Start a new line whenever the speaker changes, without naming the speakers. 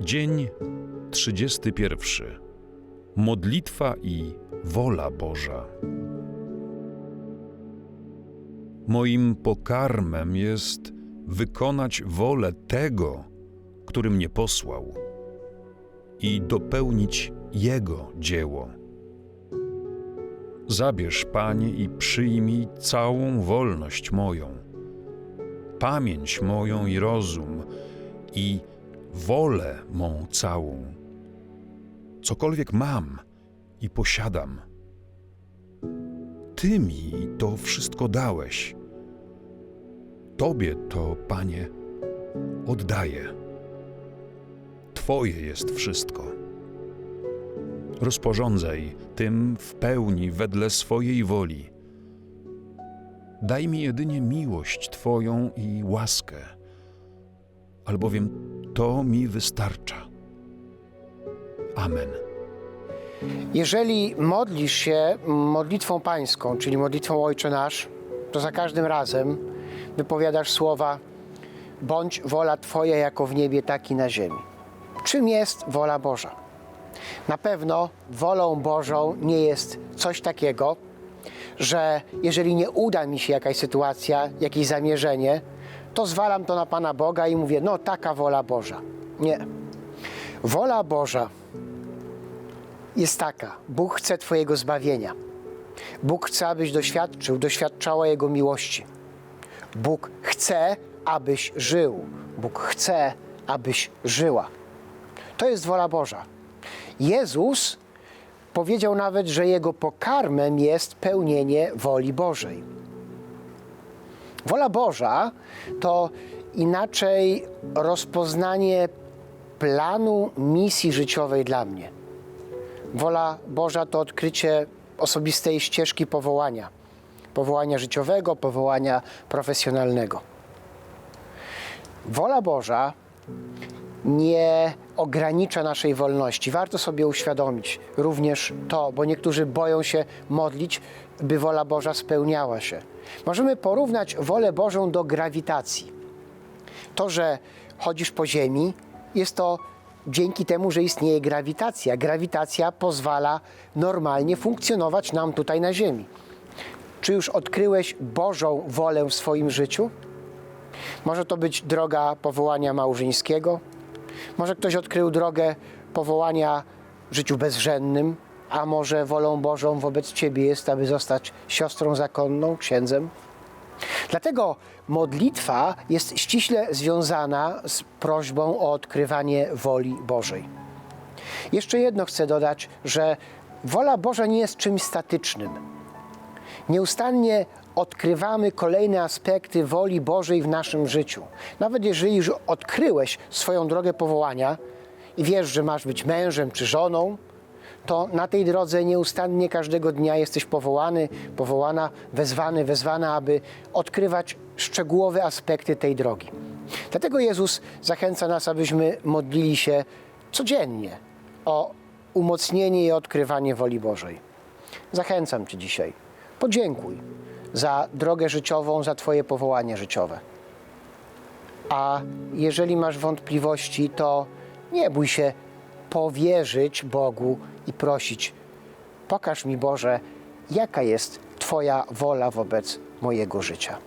Dzień 31. Modlitwa i wola Boża. Moim pokarmem jest wykonać wolę tego, który mnie posłał i dopełnić Jego dzieło. Zabierz, Panie, i przyjmij całą wolność moją, pamięć moją i rozum, i wolę mą całą. Cokolwiek mam i posiadam. Ty mi to wszystko dałeś. Tobie to, Panie, oddaję. Twoje jest wszystko. Rozporządzaj tym w pełni wedle swojej woli. Daj mi jedynie miłość Twoją i łaskę, albowiem to mi wystarcza. Amen.
Jeżeli modlisz się modlitwą pańską, czyli modlitwą Ojcze Nasz, to za każdym razem wypowiadasz słowa bądź wola Twoja jako w niebie, tak i na ziemi. Czym jest wola Boża? Na pewno wolą Bożą nie jest coś takiego, że jeżeli nie uda mi się jakaś sytuacja, jakieś zamierzenie, to zwalam to na Pana Boga i mówię, no taka wola Boża. Nie. Wola Boża jest taka: Bóg chce Twojego zbawienia. Bóg chce, abyś doświadczył, doświadczała Jego miłości. Bóg chce, abyś żył. Bóg chce, abyś żyła. To jest wola Boża. Jezus powiedział nawet, że Jego pokarmem jest pełnienie woli Bożej. Wola Boża to inaczej rozpoznanie planu misji życiowej dla mnie. Wola Boża to odkrycie osobistej ścieżki powołania. Powołania życiowego, powołania profesjonalnego. Wola Boża nie ogranicza naszej wolności. Warto sobie uświadomić również to, bo niektórzy boją się modlić, by wola Boża spełniała się. Możemy porównać wolę Bożą do grawitacji. To, że chodzisz po ziemi, jest to dzięki temu, że istnieje grawitacja. Grawitacja pozwala normalnie funkcjonować nam tutaj na Ziemi. Czy już odkryłeś Bożą wolę w swoim życiu? Może to być droga powołania małżeńskiego, może ktoś odkrył drogę powołania w życiu bezrzędnym, a może wolą Bożą wobec Ciebie jest, aby zostać siostrą zakonną, księdzem? Dlatego modlitwa jest ściśle związana z prośbą o odkrywanie woli Bożej. Jeszcze jedno chcę dodać, że wola Boża nie jest czymś statycznym. Nieustannie odkrywamy kolejne aspekty woli Bożej w naszym życiu. Nawet jeżeli już odkryłeś swoją drogę powołania i wiesz, że masz być mężem czy żoną, to na tej drodze nieustannie każdego dnia jesteś powołany, powołana, wezwany, wezwana, aby odkrywać szczegółowe aspekty tej drogi. Dlatego Jezus zachęca nas, abyśmy modlili się codziennie o umocnienie i odkrywanie woli Bożej. Zachęcam Cię dzisiaj. Podziękuj za drogę życiową, za Twoje powołanie życiowe. A jeżeli masz wątpliwości, to nie bój się powierzyć Bogu i prosić: Pokaż mi, Boże, jaka jest Twoja wola wobec mojego życia.